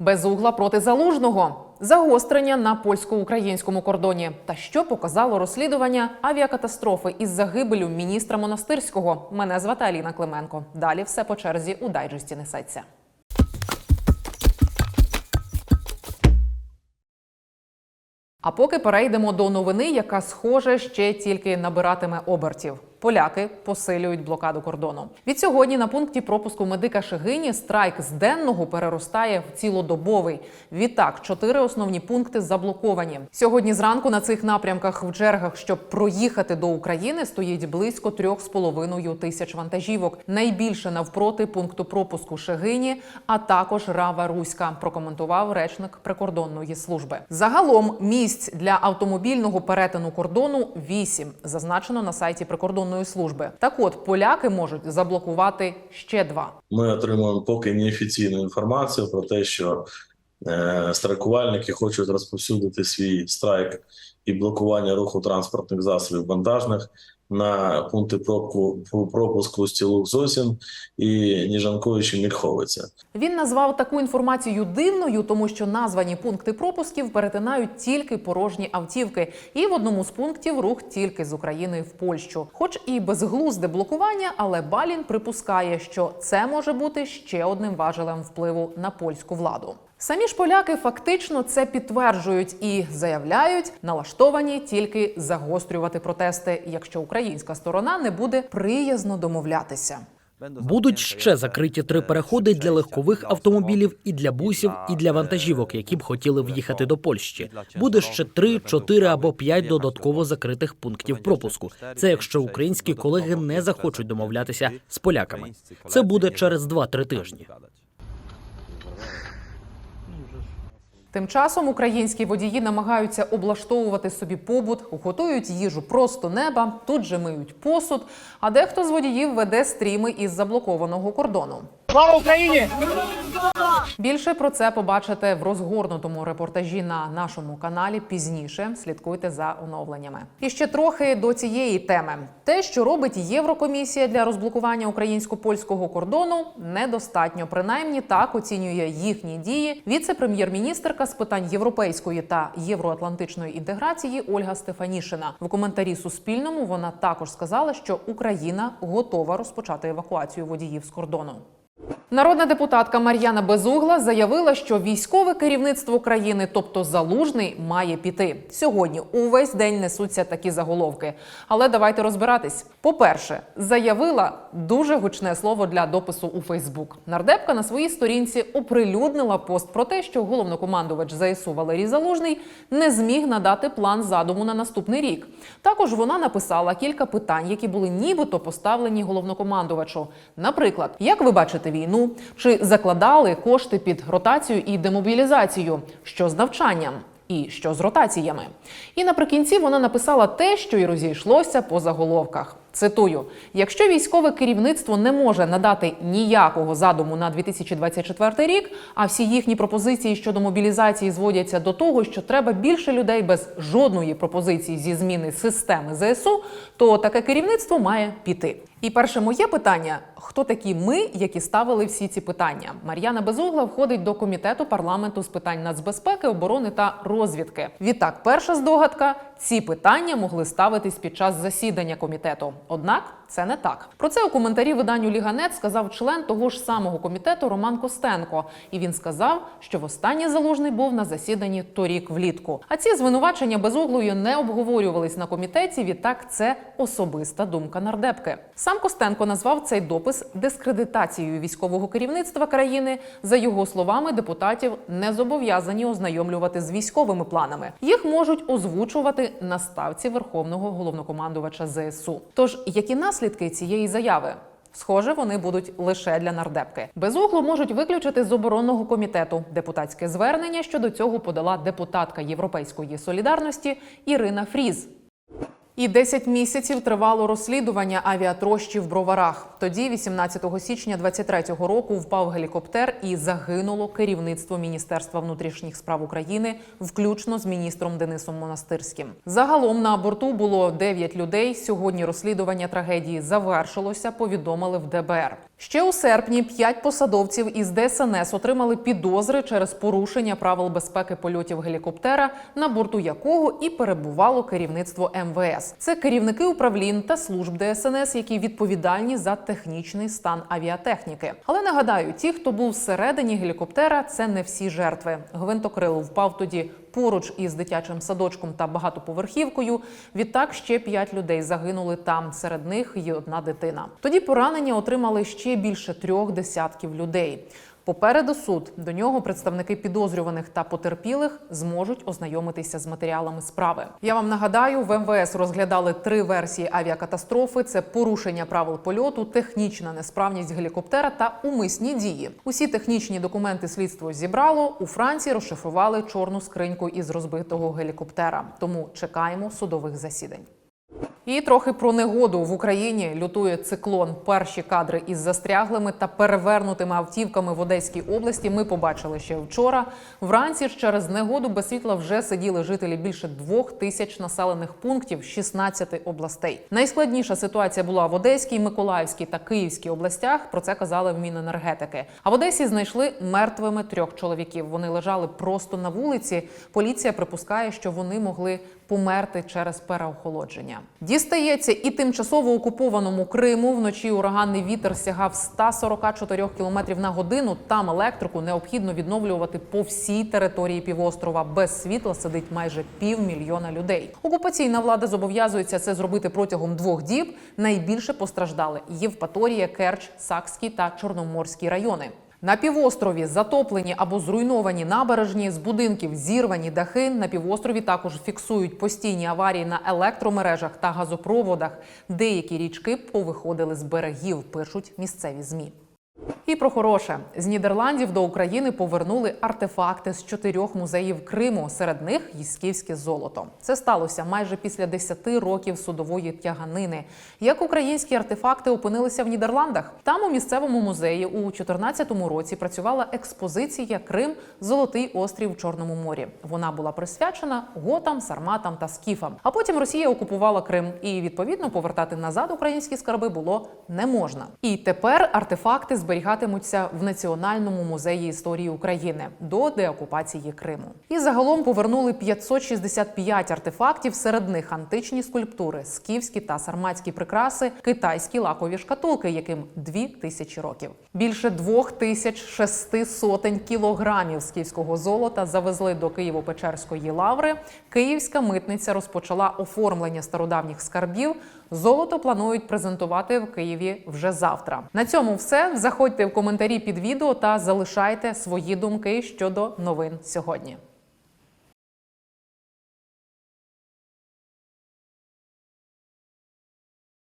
Без угла проти залужного. Загострення на польсько-українському кордоні. Та що показало розслідування авіакатастрофи із загибелю міністра монастирського? Мене звати Аліна Клименко. Далі все по черзі у дайджесті несеться. А поки перейдемо до новини, яка схоже ще тільки набиратиме обертів. Поляки посилюють блокаду кордону. Від сьогодні на пункті пропуску медика Шегині страйк з денного переростає в цілодобовий. Відтак, чотири основні пункти заблоковані. Сьогодні зранку на цих напрямках в чергах, щоб проїхати до України, стоїть близько трьох з половиною тисяч вантажівок. Найбільше навпроти пункту пропуску Шегині, а також Рава Руська. Прокоментував речник прикордонної служби. Загалом місць для автомобільного перетину кордону вісім, зазначено на сайті прикордонної служби. Так от поляки можуть заблокувати ще два. Ми отримуємо поки неофіційну інформацію про те, що е, страйкувальники хочуть розповсюдити свій страйк і блокування руху транспортних засобів вантажних на пункти пропуску, пропуску Стілук Зосін і Ніжанковичі Мільховиця. Він назвав таку інформацію дивною, тому що названі пункти пропусків перетинають тільки порожні автівки, і в одному з пунктів рух тільки з України в Польщу. Хоч і безглузде блокування, але Балін припускає, що це може бути ще одним важелем впливу на польську владу. Самі ж поляки фактично це підтверджують і заявляють, налаштовані тільки загострювати протести, якщо українська сторона не буде приязно домовлятися. Будуть ще закриті три переходи для легкових автомобілів і для бусів, і для вантажівок, які б хотіли в'їхати до Польщі. Буде ще три, чотири або п'ять додатково закритих пунктів пропуску. Це якщо українські колеги не захочуть домовлятися з поляками. Це буде через 2-3 тижні. Тим часом українські водії намагаються облаштовувати собі побут, готують їжу просто неба, тут же миють посуд. А дехто з водіїв веде стріми із заблокованого кордону. Слава Україні! Більше про це побачите в розгорнутому репортажі на нашому каналі пізніше. Слідкуйте за оновленнями. І ще трохи до цієї теми: те, що робить Єврокомісія для розблокування українсько-польського кордону, недостатньо. Принаймні так оцінює їхні дії віце-прем'єр-міністерка з питань європейської та євроатлантичної інтеграції Ольга Стефанішина. В коментарі Суспільному вона також сказала, що Україна готова розпочати евакуацію водіїв з кордону. Народна депутатка Мар'яна Безугла заявила, що військове керівництво країни, тобто залужний, має піти. Сьогодні увесь день несуться такі заголовки. Але давайте розбиратись. По-перше, заявила дуже гучне слово для допису у Фейсбук. Нардепка на своїй сторінці оприлюднила пост про те, що головнокомандувач ЗСУ Валерій Залужний не зміг надати план задуму на наступний рік. Також вона написала кілька питань, які були нібито поставлені головнокомандувачу. Наприклад, як ви бачите війну, чи закладали кошти під ротацію і демобілізацію, що з навчанням. І що з ротаціями, і наприкінці вона написала те, що й розійшлося по заголовках. Цитую: якщо військове керівництво не може надати ніякого задуму на 2024 рік, а всі їхні пропозиції щодо мобілізації зводяться до того, що треба більше людей без жодної пропозиції зі зміни системи ЗСУ, то таке керівництво має піти. І перше моє питання: хто такі ми, які ставили всі ці питання? Мар'яна Безугла входить до комітету парламенту з питань нацбезпеки, оборони та розвідки. Відтак, перша здогадка: ці питання могли ставитись під час засідання комітету. Однак це не так. Про це у коментарі виданню Ліганет сказав член того ж самого комітету Роман Костенко. І він сказав, що востаннє залужний був на засіданні торік влітку. А ці звинувачення безуглою не обговорювались на комітеті. Відтак, це особиста думка нардепки. Сам Костенко назвав цей допис дискредитацією військового керівництва країни. За його словами, депутатів не зобов'язані ознайомлювати з військовими планами. Їх можуть озвучувати на ставці верховного головнокомандувача ЗСУ. Тож які наслідки цієї заяви? Схоже, вони будуть лише для нардепки. Безуглу можуть виключити з оборонного комітету. Депутатське звернення щодо цього подала депутатка Європейської солідарності Ірина Фріз. І 10 місяців тривало розслідування авіатрощі в броварах. Тоді, 18 січня 23-го року, впав гелікоптер і загинуло керівництво Міністерства внутрішніх справ України, включно з міністром Денисом Монастирським. Загалом на борту було 9 людей. Сьогодні розслідування трагедії завершилося. Повідомили в ДБР. Ще у серпні п'ять посадовців із ДСНС отримали підозри через порушення правил безпеки польотів гелікоптера, на борту якого і перебувало керівництво МВС. Це керівники управлінь та служб ДСНС, які відповідальні за технічний стан авіатехніки. Але нагадаю, ті, хто був всередині гелікоптера, це не всі жертви. Гвинтокрил впав тоді поруч із дитячим садочком та багатоповерхівкою. Відтак ще п'ять людей загинули там. Серед них і одна дитина. Тоді поранення отримали ще більше трьох десятків людей. Попереду суд до нього представники підозрюваних та потерпілих зможуть ознайомитися з матеріалами справи. Я вам нагадаю, в МВС розглядали три версії авіакатастрофи: це порушення правил польоту, технічна несправність гелікоптера та умисні дії. Усі технічні документи слідство зібрало. У Франції розшифрували чорну скриньку із розбитого гелікоптера. Тому чекаємо судових засідань. І трохи про негоду в Україні лютує циклон. Перші кадри із застряглими та перевернутими автівками в Одеській області ми побачили ще вчора. Вранці ж через негоду без світла вже сиділи жителі більше двох тисяч населених пунктів 16 областей. Найскладніша ситуація була в Одеській, Миколаївській та Київській областях. Про це казали в Міненергетики. А в Одесі знайшли мертвими трьох чоловіків. Вони лежали просто на вулиці. Поліція припускає, що вони могли померти через переохолодження. Дістається і тимчасово окупованому Криму. Вночі ураганний вітер сягав 144 км на годину. Там електрику необхідно відновлювати по всій території півострова. Без світла сидить майже півмільйона людей. Окупаційна влада зобов'язується це зробити протягом двох діб. Найбільше постраждали Євпаторія, Керч, Сакський та Чорноморський райони. На півострові затоплені або зруйновані набережні, з будинків зірвані дахи. На півострові також фіксують постійні аварії на електромережах та газопроводах. Деякі річки повиходили з берегів, пишуть місцеві змі. І про хороше з Нідерландів до України повернули артефакти з чотирьох музеїв Криму. Серед них і скіфське золото. Це сталося майже після 10 років судової тяганини. Як українські артефакти опинилися в Нідерландах? Там у місцевому музеї у 2014 році працювала експозиція Крим Золотий острів в Чорному морі. Вона була присвячена готам, сарматам та скіфам. А потім Росія окупувала Крим, і відповідно повертати назад українські скарби було не можна. І тепер артефакти зберігатимуться в Національному музеї історії України до деокупації Криму. І загалом повернули 565 артефактів. Серед них античні скульптури, скіфські та сарматські прикраси, китайські лакові шкатулки, яким дві тисячі років. Більше двох тисяч шести сотень кілограмів скіфського золота завезли до Києво-Печерської лаври. Київська митниця розпочала оформлення стародавніх скарбів. Золото планують презентувати в Києві вже завтра. На цьому все. Заходьте в коментарі під відео та залишайте свої думки щодо новин сьогодні.